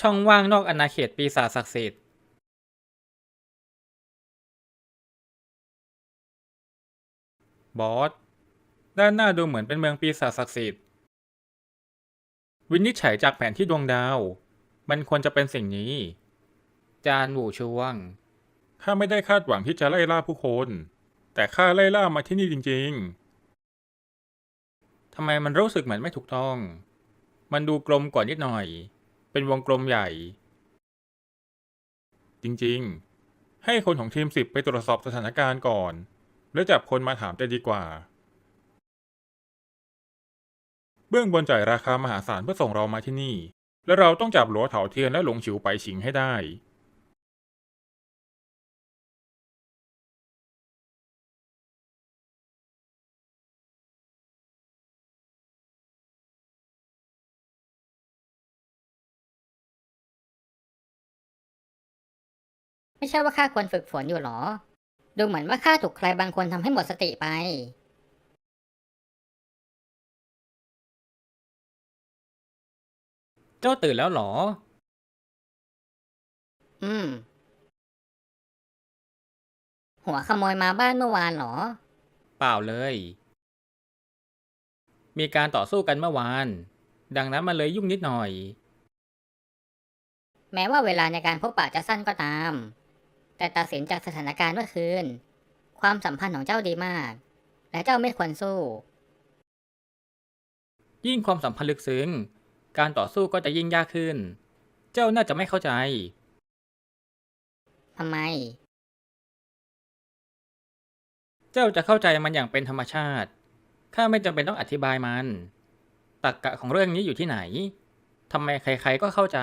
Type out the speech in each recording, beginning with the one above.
ช่องว่างนอกอาณาเขตปีศาจศักดิ์สิทธิ์บอส ด้านหน้าดูเหมือนเป็นเมืองปีศาจศักดิ์สิทธิ์ วินิจฉัยจากแผนที่ดวงดาว มันควรจะเป็นสิ่งนี้ จานหูช่วง ข้าไม่ได้คาดหวังที่จะไล่ล่าผู้คน แต่ข้าไล่ล่ามาที่นี่จริง ๆ ทำไมมันรู้สึกเหมือนไม่ถูกต้อง มันดูกลมกว่านิดหน่อย เป็นวงกลมใหญ่ จริงๆ ให้คนของทีมสิบไปตรวจสอบสถานการณ์ก่อน แล้วจับคนมาถามจะดีกว่า เบื้องบนจ่ายราคามหาศาลเพื่อส่งเรามาที่นี่ และเราต้องจับหลัวเถาเทียนและหลงฉิวไปฉิงให้ได้ ไม่ใช่ว่าข้าควรฝึกฝนอยู่หรอ ดูเหมือนว่าข้าถูกใครบางคนทำให้หมดสติไป เจ้าตื่นแล้วเหรอ อืม หัวขโมยมาบ้านเมื่อวานเหรอ เปล่าเลย มีการต่อสู้กันเมื่อวาน ดังนั้นมันเลยยุ่งนิดหน่อย แม้ว่าเวลาในการพบปะจะสั้นก็ตาม แต่ตัดสินจากสถานการณ์เมื่อคืน ความสัมพันธ์ของเจ้าดีมาก และเจ้าไม่ควรสู้ ยิ่งความสัมพันธ์ลึกซึ้ง การต่อสู้ก็จะยิ่งยากขึ้น เจ้าน่าจะไม่เข้าใจ ทำไม เจ้าจะเข้าใจมันอย่างเป็นธรรมชาติ ข้าไม่จำเป็นต้องอธิบายมันตรรกกะของเรื่องนี้อยู่ที่ไหนทำไมใครๆก็เข้าใจ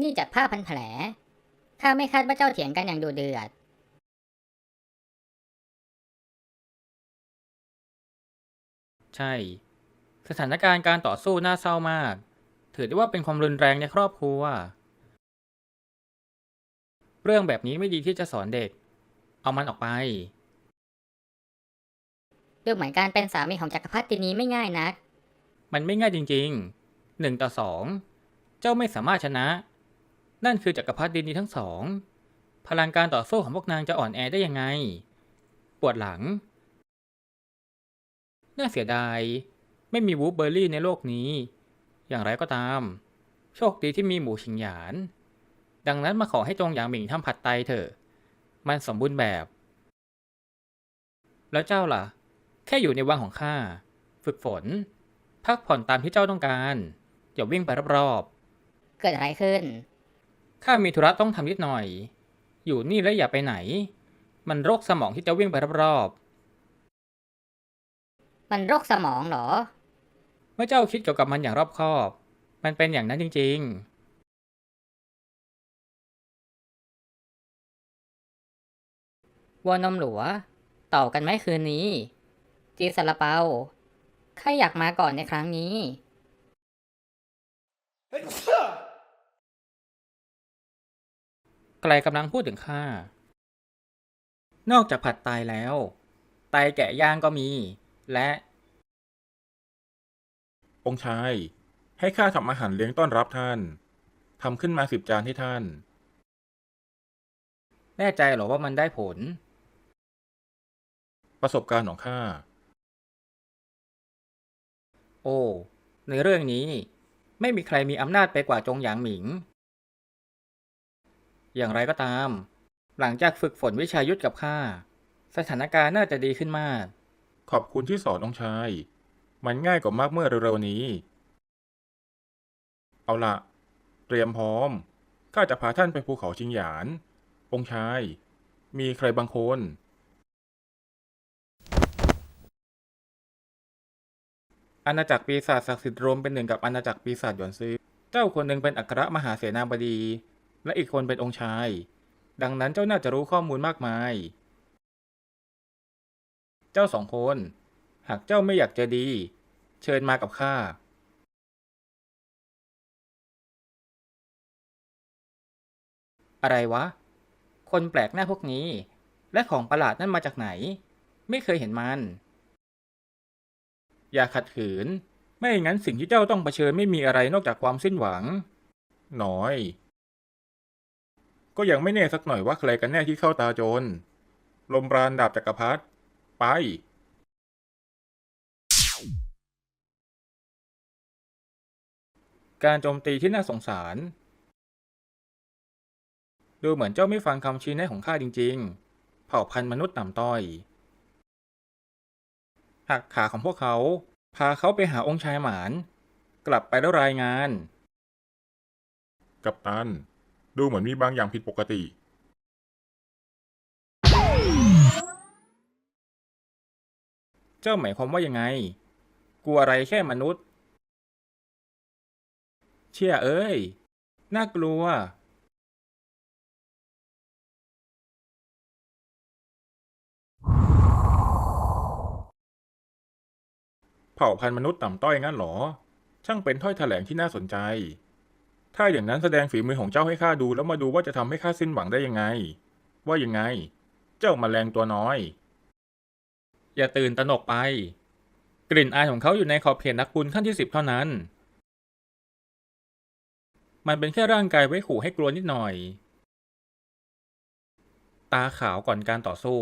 นี่จากผ้าพันแผล ข้าไม่คาดว่าเจ้าเถียงกันอย่างดูเดือด ใช่ สถานการณ์การต่อสู้น่าเศร้ามาก ถือได้ว่าเป็นความรุนแรงในครอบครัว เรื่องแบบนี้ไม่ดีที่จะสอนเด็ก เอามันออกไป ดูเหมือนการเป็นสามีของจักรพรรดินีไม่ง่ายนัก มันไม่ง่ายจริงๆหนึ่งต่อสอง เจ้าไม่สามารถชนะ นั่นคือจักรพรรดินีทั้งสอง พลังการต่อสู้ของพวกนางจะอ่อนแอได้ยังไง ปวดหลัง น่าเสียดาย ไม่มีวูฟเบอร์รี่ในโลกนี้ อย่างไรก็ตาม โชคดีที่มีหมูชิงหยาน ดังนั้นมาขอให้จงหยางหมิงทำผัดไตเถอะ มันสมบูรณ์แบบ แล้วเจ้าล่ะ แค่อยู่ในวังของข้า ฝึกฝน พักผ่อนตามที่เจ้าต้องการ อย่าวิ่งไปรอบเกิดอะไรขึ้น ข้ามีธุระต้องทำนิดหน่อย อยู่นี่แล้วอย่าไปไหน มันโรคสมองที่จะวิ่งไปรอบมันโรคสมองเหรอ ๆ เมื่อเจ้าคิดเกี่ยวกับมันอย่างรอบคอบ มันเป็นอย่างนั้นจริง วัวนมหลัวต่อกันไหมคืนนี้ จีสละเปาข้าอยากมาก่อนในครั้งนี้ ๆ ไกลกำลังพูดถึงข้านอกจากผัดไตแล้ว ไตแกะย่างก็มี และ องค์ชาย ให้ข้าทำอาหารเลี้ยงต้อนรับท่านทำขึ้นมาสิบจานให้ท่าน แน่ใจเหรอว่ามันได้ผล ประสบการณ์ของข้า โอ้ ในเรื่องนี้ ไม่มีใครมีอำนาจไปกว่าจงหยางหมิง อย่างไรก็ตาม หลังจากฝึกฝนวิชายุทธกับข้า สถานการณ์น่าจะดีขึ้นมาก ขอบคุณที่สอนองค์ชาย มันง่ายกว่ามากเมื่อเร็วๆนี้ เอาละเตรียมพร้อมข้าจะพาท่านไปภูเขาชิงหยาน องค์ชาย มีใครบางคน อาณาจักรปีศาจศักดิ์สิทธิ์รวมเป็นหนึ่งกับอาณาจักรปีศาจหยวนซื้อ เจ้าคนหนึ่งเป็นอัครมหาเสนาบดี และอีกคนเป็นองค์ชาย ดังนั้นเจ้าน่าจะรู้ข้อมูลมากมาย เจ้าสองคน หากเจ้าไม่อยากจอดี เชิญมากับข้าอะไรวะ คนแปลกหน้าพวกนี้ และของประหลาดนั่นมาจากไหน ไม่เคยเห็นมัน อย่าขัดขืน ไม่งั้นสิ่งที่เจ้าต้องเผชิญไม่มีอะไรนอกจากความสิ้นหวัง หน้อย ก็ยังไม่แน่สักหน่อยว่าใครกันแน่ที่เข้าตาโจร ลมปราณดาบจักรพรรดิ ไป การโจมตีที่น่าสงสาร ดูเหมือนเจ้าไม่ฟังคำชี้แนะของข้าจริง ๆ เผ่าพันธุ์มนุษย์ต่ำต้อย หักขาของพวกเขา พาเขาไปหาองค์ชายหมาน กลับไปแล้วรายงาน กับตัน ดูเหมือนมีบางอย่างผิดปกติ เจ้าหมายความว่ายังไง กลัวอะไรแค่มนุษย์ เชี่ยเอ้ย น่ากลัว เผ่าพันธุ์มนุษย์ต่ำต้อยงั้นเหรอ ช่างเป็นถ้อยแถลงที่น่าสนใจ ถ้าอย่างนั้นแสดงฝีมือของเจ้าให้ข้าดูแล้วมาดูว่าจะทำให้ข้าสิ้นหวังได้ยังไง ว่ายังไง เจ้ามาแรงตัวน้อย อย่าตื่นตระหนกไป กลิ่นอายของเขาอยู่ในขอบเขตนักบุญขั้นที่สิบเท่านั้น มันเป็นแค่ร่างกายไว้ขู่ให้กลัวนิดหน่อย ตาขาวก่อนการต่อสู้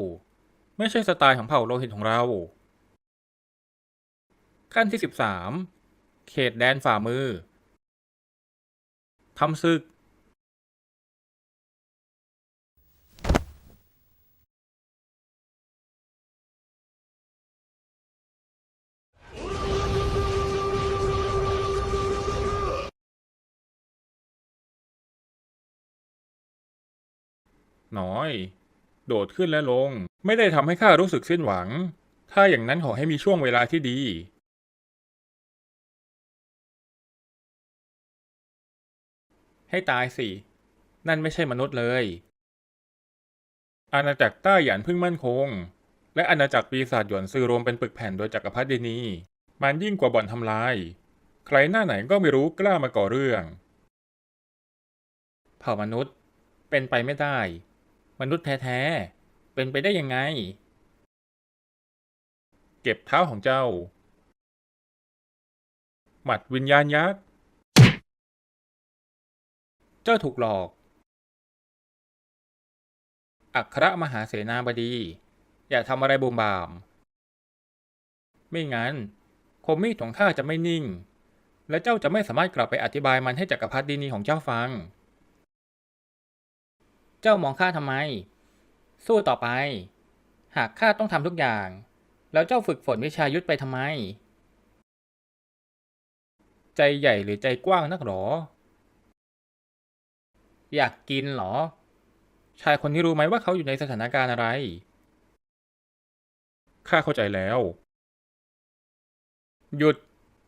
ไม่ใช่สไตล์ของเผ่าโลหิตของเรา ขั้นที่สิบสามเขตแดนฝ่ามือ ทำศึก น้อย โดดขึ้นและลง ไม่ได้ทำให้ข้ารู้สึกสิ้นหวัง ถ้าอย่างนั้นขอให้มีช่วงเวลาที่ดี ให้ตายสิ นั่นไม่ใช่มนุษย์เลย อาณาจักรต้าหยานพึ่งมั่นคง และอาณาจักรปีศาจหยวนซือรวมเป็นปึกแผ่นโดยจักรพรรดินี มันยิ่งกว่าบ่อนทำลาย ใครหน้าไหนก็ไม่รู้กล้ามาก่อเรื่อง เผ่ามนุษย์ เป็นไปไม่ได้ มนุษย์แท้ๆ เป็นไปได้ยังไง เก็บเท้าของเจ้า หมัดวิญญาณยักษ์ เจ้าถูกหลอก อัครมหาเสนาบดี อย่าทำอะไรบูมบาม ไม่งั้น คมมีดของข้าจะไม่นิ่ง และเจ้าจะไม่สามารถกลับไปอธิบายมันให้จักรพรรดินีของเจ้าฟัง เจ้ามองข้าทำไม สู้ต่อไป หากข้าต้องทำทุกอย่าง แล้วเจ้าฝึกฝนวิชายุทธไปทำไม ใจใหญ่หรือใจกว้างนักหรอ อยากกินเหรอ ชายคนนี้รู้ไหมว่าเขาอยู่ในสถานการณ์อะไร ข้าเข้าใจแล้ว หยุด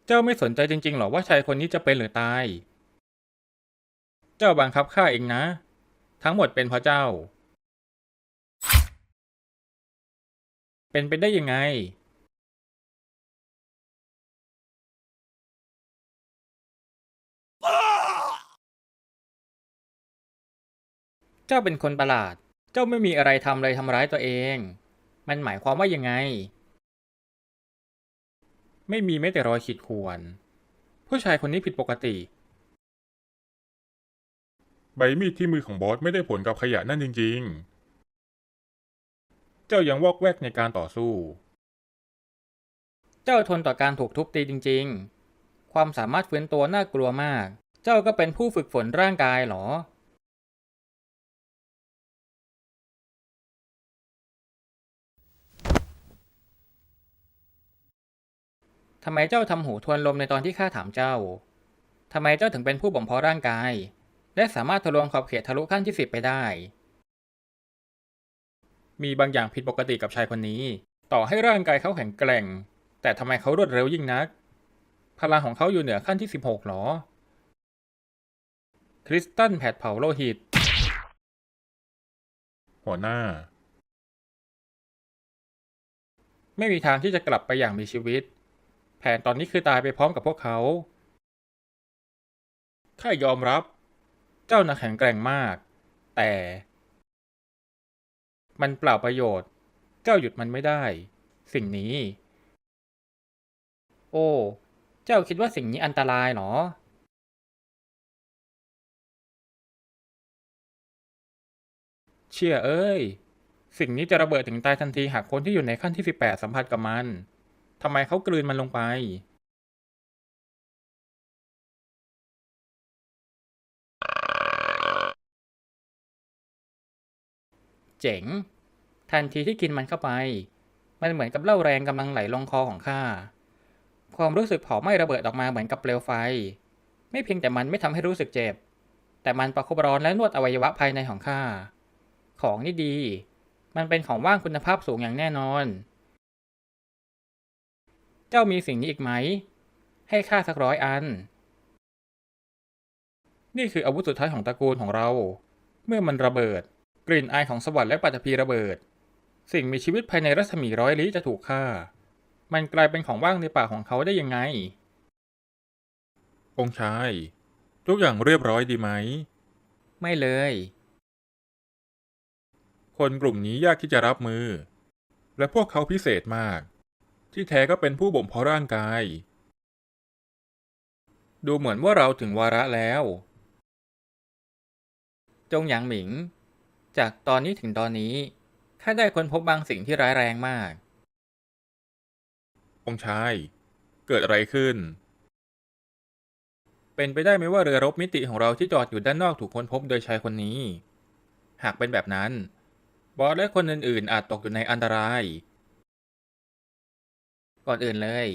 เจ้าไม่สนใจจริงๆหรอว่าชายคนนี้จะเป็นหรือตาย เจ้าบังคับข้าเองนะ ทั้งหมดเป็นเพราะเจ้า เป็นไปได้ยังไง จ้าเป็นคนประหลาด เจ้าไม่มีอะไรทำเลยทำร้ายตัวเอง มันหมายความว่ายังไง ไม่มีแม้แต่รอยขีดข่วน ผู้ชายคนนี้ผิดปกติ ใบมีดที่มือของบอสไม่ได้ผลกับขยะนั่นจริง ๆ เจ้ายังวอกแวกในการต่อสู้ เจ้าทนต่อการถูกทุบตีจริง ๆ ความสามารถฟื้นตัวน่ากลัวมาก เจ้าก็เป็นผู้ฝึกฝนร่างกายเหรอ ทำไมเจ้าทำหูทวนลมในตอนที่ข้าถามเจ้า ทำไมเจ้าถึงเป็นผู้บ่มเพาะร่างกาย และสามารถทะลวงขอบเขตทะลุขั้นที่สิบไปได้ มีบางอย่างผิดปกติกับชายคนนี้ ต่อให้ร่างกายเขาแข็งแกร่ง แต่ทำไมเขารวดเร็วยิ่งนัก พลังของเขาอยู่เหนือขั้นที่สิบหกหรอ คริสตัลแผดเผาโลหิต หัวหน้า ไม่มีทางที่จะกลับไปอย่างมีชีวิต แผนตอนนี้คือตายไปพร้อมกับพวกเขาข้ายอมรับ เจ้าน่ะแข็งแกร่งมาก แต่ มันเปล่าประโยชน์ เจ้าหยุดมันไม่ได้ สิ่งนี้ โอ้ เจ้าคิดว่าสิ่งนี้อันตรายเหรอ เชี่ยเอ้ย สิ่งนี้จะระเบิดถึงตายทันทีหากคนที่อยู่ในขั้นที่ 18 สัมผัสกับมัน ทำไมเขากลืนมันลงไปเจ๋ง ทันทีที่กินมันเข้าไป มันเหมือนกับเหล้าแรงกำลังไหลลงคอของข้า ความรู้สึกเผาไหม้ระเบิดออกมาเหมือนกับเปลวไฟ ไม่เพียงแต่มันไม่ทำให้รู้สึกเจ็บ แต่มันประคบร้อนและนวดอวัยวะภายในของข้า ของนี่ดี มันเป็นของว่างคุณภาพสูงอย่างแน่นอน เจ้ามีสิ่งนี้อีกไหม ให้ข้าสักร้อยอัน นี่คืออาวุธสุดท้ายของตระกูลของเรา เมื่อมันระเบิด กลิ่นอายของสวรรค์และปัตภีระเบิด สิ่งมีชีวิตภายในรัศมีร้อยลี้จะถูกฆ่า มันกลายเป็นของว่างในป่ากของเขาได้ยังไง องค์ชาย ทุกอย่างเรียบร้อยดีไหม ไม่เลย คนกลุ่มนี้ยากที่จะรับมือ และพวกเขาพิเศษมาก ที่แท้ก็เป็นผู้บ่มเพาะร่างกาย ดูเหมือนว่าเราถึงวาระแล้ว จงหยางหมิง จากตอนนี้ถึงตอนนี้ข้าได้ค้นพบบางสิ่งที่ร้ายแรงมาก องชาย เกิดอะไรขึ้น เป็นไปได้ไหมว่าเรือรบมิติของเราที่จอดอยู่ด้านนอกถูกค้นพบโดยชายคนนี้ หากเป็นแบบนั้น บอสและคนอื่นๆอาจตกอยู่ในอันตราย ก่อนอื่นเลย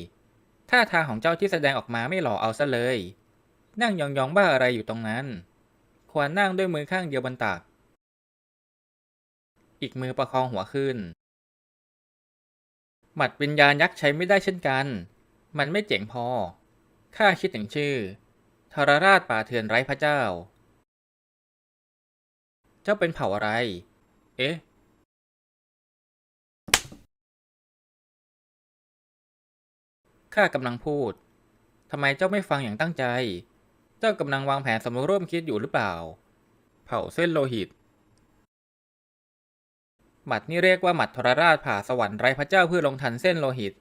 ท่าทางของเจ้าที่แสดงออกมาไม่หล่อเอาซะเลย นั่งยองๆบ้าอะไรอยู่ตรงนั้น ควรนั่งด้วยมือข้างเดียวบนตัก อีกมือประคองหัวขึ้น หมัดวิญญาณยักษ์ใช้ไม่ได้เช่นกัน มันไม่เจ๋งพอ ข้าคิดถึงชื่อ ทรราชป่าเถื่อนไร้พระเจ้า เจ้าเป็นเผ่าอะไร เอ๊ะ ข้ากำลังพูด ทำไมเจ้าไม่ฟังอย่างตั้งใจ เจ้ากำลังวางแผนสมรู้ร่วมคิดอยู่หรือเปล่า เผ่าเส้นโลหิต หมัดนี่เรียกว่าหมัดทรราชผ่าสวรรค์ไร้พระเจ้าเพื่อลงทันเส้นโลหิต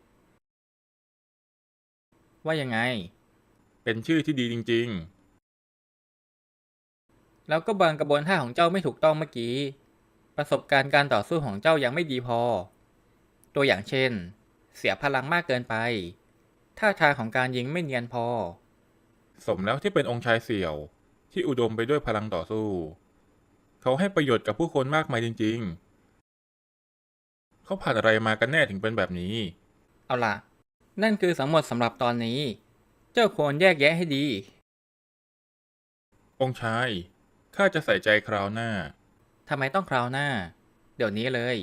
ว่ายังไง เป็นชื่อที่ดีจริง ๆ แล้วก็บางกระบวนท่าของเจ้าไม่ถูกต้องเมื่อกี้ ประสบการณ์การต่อสู้ของเจ้ายังไม่ดีพอ ตัวอย่างเช่น เสียพลังมากเกินไป ท่าทางของการยิงไม่เนียนพอๆสมแล้วที่เป็นองค์ชายเสี่ยว ที่อุดมไปด้วยพลังต่อสู้ เขาให้ประโยชน์กับผู้คนมากมายจริง ๆ เขาผ่านอะไรมากันแน่ถึงเป็นแบบนี้ เอาล่ะ นั่นคือทั้งหมดสำหรับตอนนี้ เจ้าควรแยกแยะให้ดี องค์ชายข้าจะใส่ใจคราวหน้าทำไมต้องคราวหน้า เดี๋ยวนี้เลย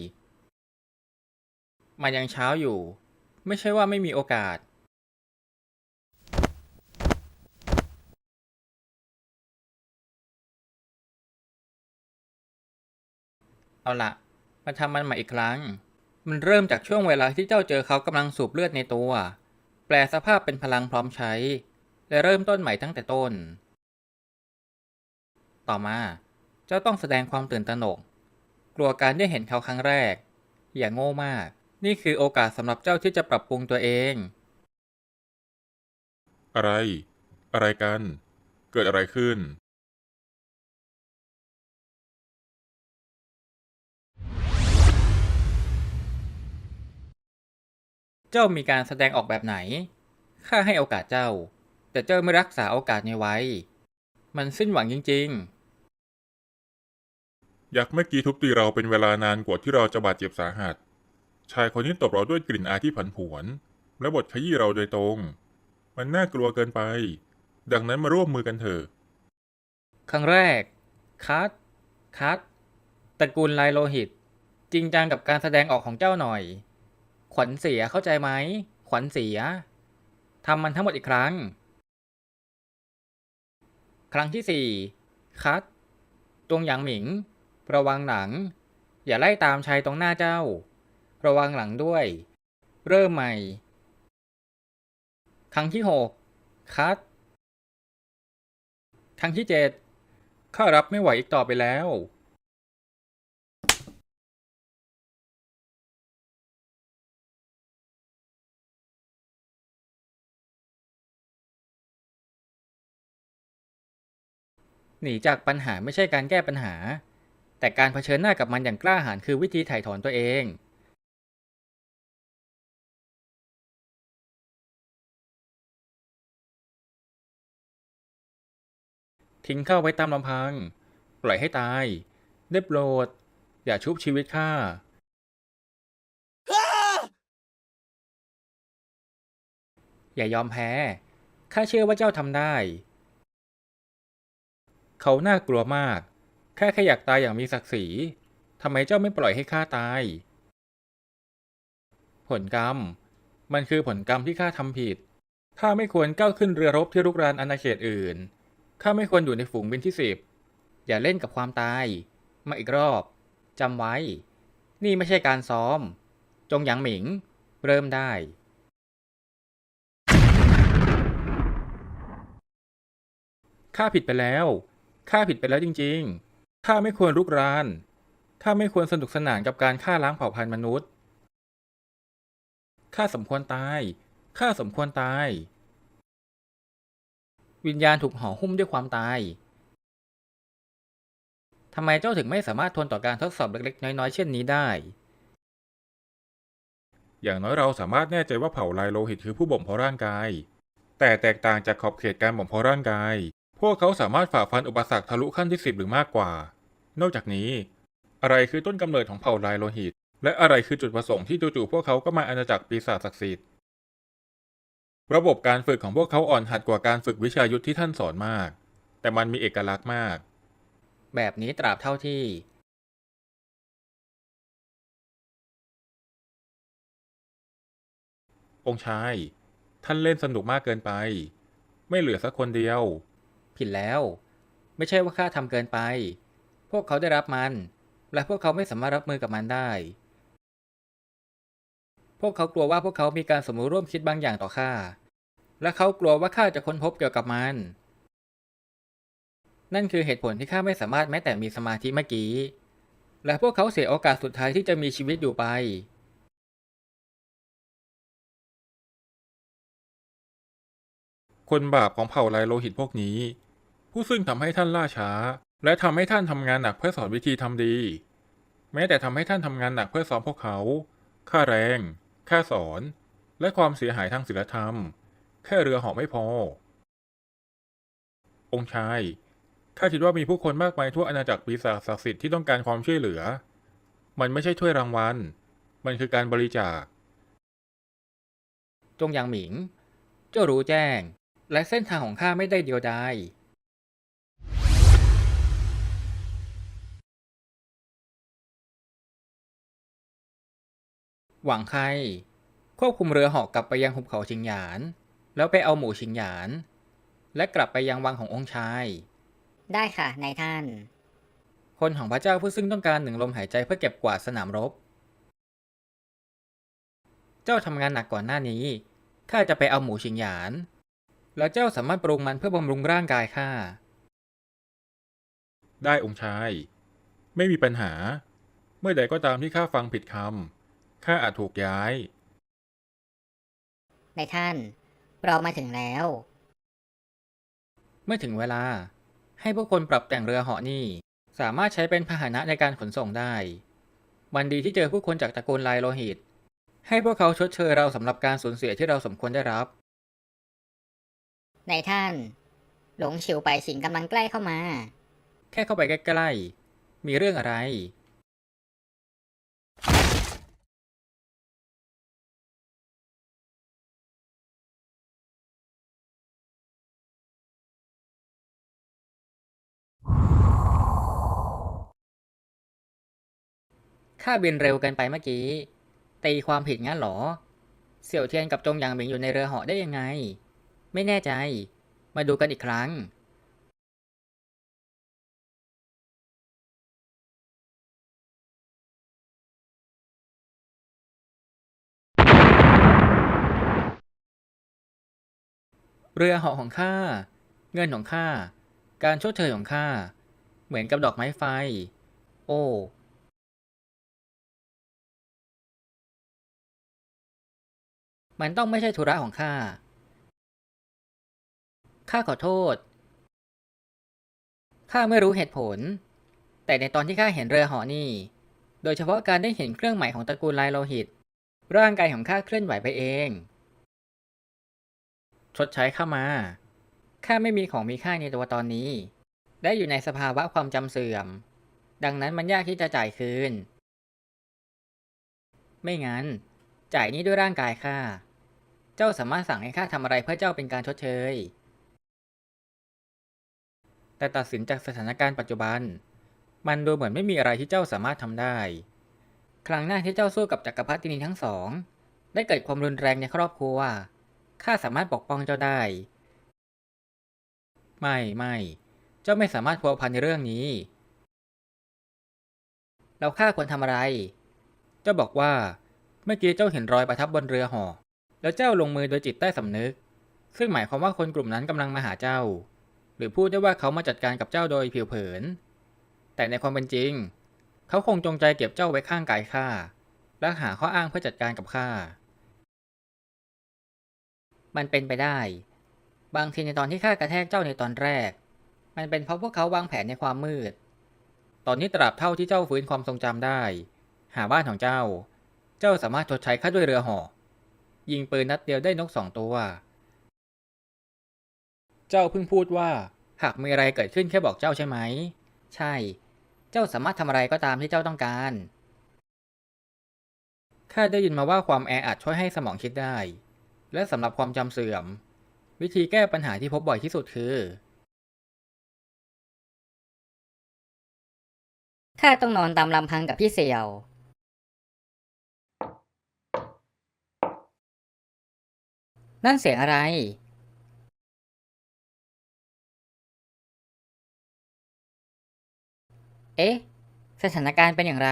มันยังเช้าอยู่ ไม่ใช่ว่าไม่มีโอกาส เอาละมาทำมันใหม่อีกครั้ง มันเริ่มจากช่วงเวลาที่เจ้าเจอเขากำลังสูบเลือดในตัว แปลสภาพเป็นพลังพร้อมใช้ และเริ่มต้นใหม่ตั้งแต่ต้น ต่อมา เจ้าต้องแสดงความตื่นตระหนก กลัวการได้เห็นเขาครั้งแรก อย่าโง่มาก นี่คือโอกาสสำหรับเจ้าที่จะปรับปรุงตัวเอง อะไร อะไรกัน เกิดอะไรขึ้น เจ้ามีการแสดงออกแบบไหน ข้าให้โอกาสเจ้า แต่เจ้าไม่รักษาโอกาสนี้ไว้ มันสิ้นหวังจริงยักษ์เมื่อกี้ทุบตีเราเป็นเวลานานกว่าที่เราจะบาดเจ็บสาหัส ชายคนนี้ตบเราด้วยกลิ่นอายที่ผันผวน และบทขยี้เราโดยตรง มันน่ากลัวเกินไป ดังนั้นมาร่วมมือกันเถอะๆครั้งแรก คัด คัดตระกูลลายโลหิต จริงจังกับการแสดงออกของเจ้าหน่อย ขวัญเสียเข้าใจไหม ขวัญเสีย ทำมันทั้งหมดอีกครั้ง ครั้งที่สี่คัด ตวงหยางหมิง ระวังหลัง อย่าไล่ตามชายตรงหน้าเจ้า ระวังหลังด้วย เริ่มใหม่ ครั้งที่หกคัด ครั้งที่เจ็ดข้ารับไม่ไหวอีกต่อไปแล้ว หนีจากปัญหาไม่ใช่การแก้ปัญหา แต่การเผชิญหน้ากับมันอย่างกล้าหาญคือวิธีไถ่ถอนตัวเอง ทิ้งเข้าไว้ตามลำพัง ปล่อยให้ตาย ได้โปรด อย่าชุบชีวิตข้าอย่ายอมแพ้ ข้าเชื่อว่าเจ้าทำได้ เขาน่ากลัวมาก แค่แค่อยากตายอย่างมีศักดิ์ศรีทำไมเจ้าไม่ปล่อยให้ข้าตาย ผลกรรม มันคือผลกรรมที่ข้าทำผิด ข้าไม่ควรก้าวขึ้นเรือรบที่รุกรานอาณาเขตอื่น ข้าไม่ควรอยู่ในฝูงบินที่สิบ อย่าเล่นกับความตาย มาอีกรอบ จำไว้ นี่ไม่ใช่การซ้อม จงหยางหมิง เริ่มได้ข้าผิดไปแล้ว ข้าผิดไปแล้วจริง ๆ ข้าไม่ควรรุกราน ข้าไม่ควรสนุกสนานกับการฆ่าล้างเผ่าพันธุ์มนุษย์ ข้าสมควรตาย ข้าสมควรตาย วิญญาณถูกห่อหุ้มด้วยความตาย ทำไมเจ้าถึงไม่สามารถทนต่อการทดสอบเล็กๆ น้อยๆ เช่นนี้ได้ อย่างน้อยเราสามารถแน่ใจว่าเผ่าลายโลหิตคือผู้บ่มเพาะร่างกาย แต่แตกต่างจากขอบเขตการบ่มเพาะร่างกาย พวกเขาสามารถฝ่าฟันอุปสรรคทะลุขั้นที่สิบหรือมากกว่า นอกจากนี้ อะไรคือต้นกำเนิดของเผ่าลายโลหิต และอะไรคือจุดประสงค์ที่จู่ๆพวกเขาก็มาอาณาจักรปีศาจศักดิ์สิทธิ์ ระบบการฝึกของพวกเขาอ่อนหัดกว่าการฝึกวิชายุทธที่ท่านสอนมาก แต่มันมีเอกลักษณ์มาก แบบนี้ตราบเท่าที่องค์ชาย ท่านเล่นสนุกมากเกินไป ไม่เหลือสักคนเดียว ผิดแล้ว ไม่ใช่ว่าข้าทำเกินไป พวกเขาได้รับมัน และพวกเขาไม่สามารถรับมือกับมันได้ พวกเขากลัวว่าพวกเขามีการสมรู้ร่วมคิดบางอย่างต่อข้า และเขากลัวว่าข้าจะค้นพบเกี่ยวกับมัน นั่นคือเหตุผลที่ข้าไม่สามารถแม้แต่มีสมาธิเมื่อกี้ และพวกเขาเสียโอกาสสุดท้ายที่จะมีชีวิตอยู่ไป คนบาปของเผ่าลายโลหิตพวกนี้ ผู้ซึ่งทำให้ท่านล่าช้า และทำให้ท่านทำงานหนักเพื่อสอนวิธีทำดี แม้แต่ทำให้ท่านทำงานหนักเพื่อซ้อมพวกเขา ค่าแรง ค่าสอน และความเสียหายทางศีลธรรม แค่เรือเหาะไม่พอ องค์ชายข้าคิดว่ามีผู้คนมากมายทั่วอาณาจักรปีศาจศักดิ์สิทธิ์ที่ต้องการความช่วยเหลือ มันไม่ใช่ถ้วยรางวัล มันคือการบริจาค จงยางหมิง เจ้ารู้แจ้ง และเส้นทางของข้าไม่ได้เดียวดายหวังใครควบคุมเรือเหาะกลับไปยังหุบเขาชิงหยาน แล้วไปเอาหมูชิงหยาน และกลับไปยังวังขององค์ชาย ได้ค่ะนายท่าน คนของพระเจ้าผู้ซึ่งต้องการหนึ่งลมหายใจเพื่อเก็บกวาดสนามรบ เจ้าทำงานหนักก่อนหน้านี้ข้าจะไปเอาหมูชิงหยาน แล้วเจ้าสามารถปรุงมันเพื่อบำรุงร่างกายข้า ได้องค์ชาย ไม่มีปัญหา เมื่อใดก็ตามที่ข้าฟังผิดคำข้าอาจถูกย้ายนายท่าน เรามาถึงแล้ว เมื่อถึงเวลา ให้พวกคนปรับแต่งเรือเหาะนี่ สามารถใช้เป็นพาหนะในการขนส่งได้ วันดีที่เจอผู้คนจากตระกูลลายโลหิต ให้พวกเขาชดเชยเราสำหรับการสูญเสียที่เราสมควรได้รับ นายท่าน หลงฉิวไปสิงกำลังใกล้เข้ามา แค่เข้าไปใกล้ๆ มีเรื่องอะไร ข้าบินเร็วเกินไปเมื่อกี้ ตีความผิดงั้นเหรอ เสี่ยวเทียนกับจงหยางหมิงอยู่ในเรือเหาะได้ยังไง ไม่แน่ใจ มาดูกันอีกครั้งเรือเหาะของข้า เงินของข้า การชดเชยของข้า เหมือนกับดอกไม้ไฟ โอ้ มันต้องไม่ใช่ธุระของข้า ข้าขอโทษ ข้าไม่รู้เหตุผล แต่ในตอนที่ข้าเห็นเรือหอนี่ โดยเฉพาะการได้เห็นเครื่องหมายของตระกูลลายโลหิต ร่างกายของข้าเคลื่อนไหวไปเอง ชดใช้ข้ามา ข้าไม่มีของมีค่าในตัวตอนนี้ ได้อยู่ในสภาวะความจำเสื่อม ดังนั้นมันยากที่จะจ่ายคืน ไม่งั้น จ่ายนี้ด้วยร่างกายข้า เจ้าสามารถสั่งให้ข้าทำอะไรเพื่อเจ้าเป็นการชดเชย แต่ตัดสินจากสถานการณ์ปัจจุบัน มันดูเหมือนไม่มีอะไรที่เจ้าสามารถทำได้ ครั้งหน้าที่เจ้าสู้กับจักรพรรดินีทั้งสอง ได้เกิดความรุนแรงในครอบครัวข้าสามารถปกป้องเจ้าได้ ไม่ไม่ เจ้าไม่สามารถพัวพันในเรื่องนี้แล้วข้าควรทำอะไร เจ้าบอกว่า เมื่อกี้เจ้าเห็นรอยประทับบนเรือห่อแล้วเจ้าลงมือโดยจิตใต้สำนึก ซึ่งหมายความว่าคนกลุ่มนั้นกำลังมาหาเจ้า รือพูดได้ว่าเขามาจัดการกับเจ้าโดยผิวเผิน แต่ในความเป็นจริง เขาคงจงใจเก็บเจ้าไว้ข้างกายข้าและหาข้ออ้างเพื่อจัดการกับข้า มันเป็นไปได้ บางทีในตอนที่ข้ากระแทกเจ้าในตอนแรก มันเป็นเพราะพวกเขาวางแผนในความมืด ตอนนี้ตราบเท่าที่เจ้าฟื้นความทรงจำได้ หาบ้านของเจ้า เจ้าสามารถชดใช้ค่าด้วยเรือห่อยิงปืนนัดเดียวได้นกสองตัว เจ้าเพิ่งพูดว่า หากมีอะไรเกิดขึ้นแค่บอกเจ้าใช่ไหม ใช่ เจ้าสามารถทำอะไรก็ตามที่เจ้าต้องการข้าได้ยินมาว่าความแออัดช่วยให้สมองคิดได้ และสำหรับความจำเสื่อม วิธีแก้ปัญหาที่พบบ่อยที่สุดคือข้าต้องนอนตามลำพังกับพี่เสี่ยว นั่นเสียงอะไร เอ๊ะ สถานการณ์เป็นอย่างไร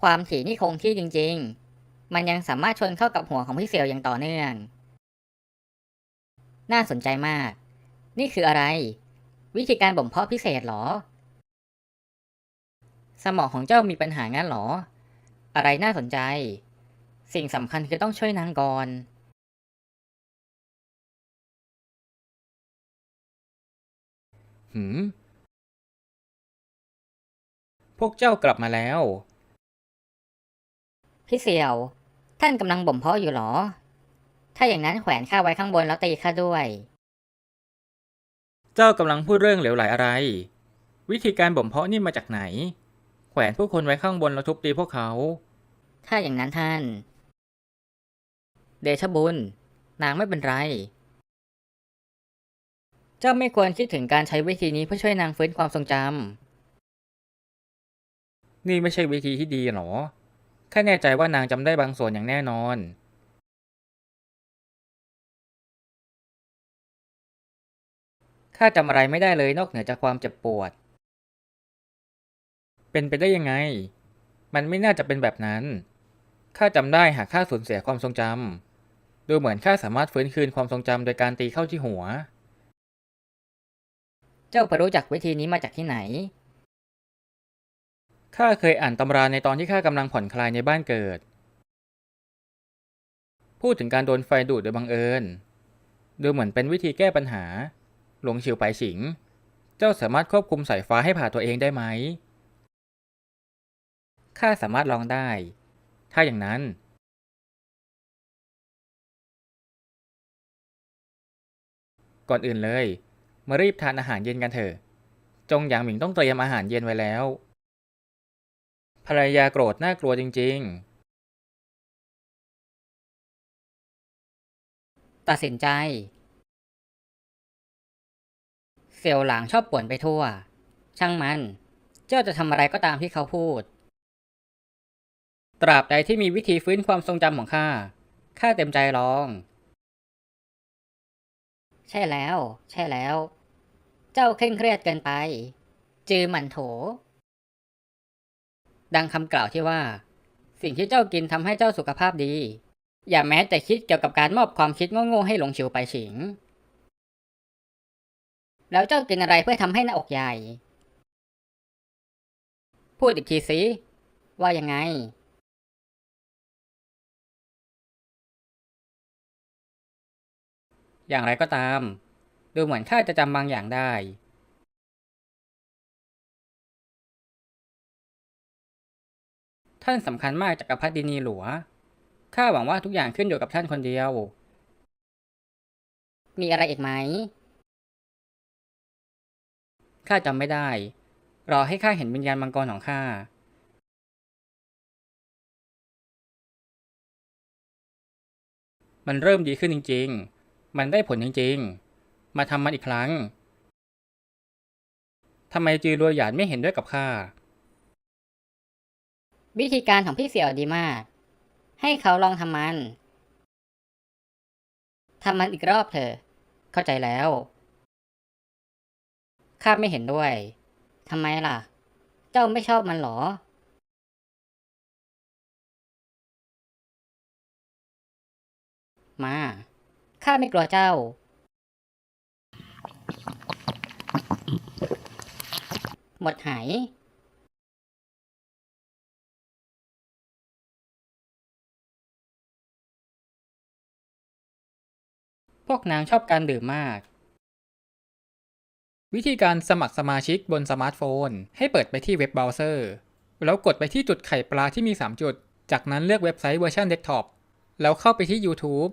ความถี่นี่คงที่จริง ๆ มันยังสามารถชนเข้ากับหัวของพี่เสี่ยวอย่างต่อเนื่อง น่าสนใจมาก นี่คืออะไร วิธีการบ่มเพาะพิเศษหรอ สมองของเจ้ามีปัญหางั้นเหรอ อะไรน่าสนใจ สิ่งสำคัญคือต้องช่วยนางก่อนหืม พวกเจ้ากลับมาแล้ว พี่เสี่ยว ท่านกำลังบ่มเพาะอยู่เหรอ ถ้าอย่างนั้นแขวนข้าไว้ข้างบนแล้วตีข้าด้วย เจ้ากำลังพูดเรื่องเหลวไหลอะไร วิธีการบ่มเพาะนี่มาจากไหน แขวนผู้คนไว้ข้างบนแล้วทุบตีพวกเขา ถ้าอย่างนั้นท่าน เดชะบุญ นางไม่เป็นไร เจ้าไม่ควรคิดถึงการใช้วิธีนี้เพื่อช่วยนางฟื้นความทรงจนี่ไม่ใช่วิธีที่ดีหรอ แค่แน่ใจว่านางจำได้บางส่วนอย่างแน่นอน ข้าจำอะไรไม่ได้เลยนอกเหนือจากความเจ็บปวด เป็นไปได้ยังไง มันไม่น่าจะเป็นแบบนั้น ข้าจำได้หากข้าสูญเสียความทรงจำดูเหมือนข้าสามารถฟื้นคืนความทรงจำโดยการตีเข้าที่หัวำเจ้าไปรู้จักวิธีนี้มาจากที่ไหน ข้าเคยอ่านตำราในตอนที่ข้ากำลังผ่อนคลายในบ้านเกิด พูดถึงการโดนไฟดูดโดยบังเอิญ ดูเหมือนเป็นวิธีแก้ปัญหา หลงฉิวไปฉิง เจ้าสามารถควบคุมสายฟ้าให้ผ่าตัวเองได้ไหม ข้าสามารถลองได้ ถ้าอย่างนั้นก่อนอื่นเลย มารีบทานอาหารเย็นกันเถอะ จงหยางหมิงต้องเตรียมอาหารเย็นไว้แล้ว ภรรยาโกรธน่ากลัวจริง ๆ ตัดสินใจเสี่ยวหลางชอบป่วนไปทั่ว ช่างมัน เจ้าจะทำอะไรก็ตามที่เขาพูด ตราบใดที่มีวิธีฟื้นความทรงจำของข้า ข้าเต็มใจลอง ใช่แล้ว ใช่แล้ว เจ้าเคร่งเครียดเกินไป จือหมันโถ ดังคำกล่าวที่ว่า สิ่งที่เจ้ากินทำให้เจ้าสุขภาพดี อย่าแม้แต่คิดเกี่ยวกับการมอบความคิดโง่ๆให้หลงฉิวไปฉิง แล้วเจ้ากินอะไรเพื่อทำให้หน้าอกใหญ่ พูดอีกทีสิว่ายังไง อย่างไรก็ตาม ดูเหมือนข้าจะจำบางอย่างได้ท่านสำคัญมากจักรพรรดินีหลัว ข้าหวังว่าทุกอย่างขึ้นอยู่กับท่านคนเดียว มีอะไรอีกไหม ข้าจำไม่ได้ รอให้ข้าเห็นวิญญาณมังกรของข้า มันเริ่มดีขึ้นจริง ๆ มันได้ผลจริงๆ มาทำมันอีกครั้งทำไมจือรัวหยานไม่เห็นด้วยกับข้า วิธีการของพี่เสี่ยวดีมาก ให้เขาลองทำมัน ทำมันอีกรอบเถอะ เข้าใจแล้ว ข้าไม่เห็นด้วย ทำไมล่ะ เจ้าไม่ชอบมันหรอ มา ข้าไม่กลัวเจ้า หมดหายพวกนางชอบการดื่มมาก วิธีการสมัครสมาชิกบนสมาร์ทโฟน ให้เปิดไปที่เว็บเบราว์เซอร์ แล้วกดไปที่จุดไข่ปลาที่มี 3 จุด จากนั้นเลือกเว็บไซต์เวอร์ชันเดสก์ท็อป แล้วเข้าไปที่ YouTube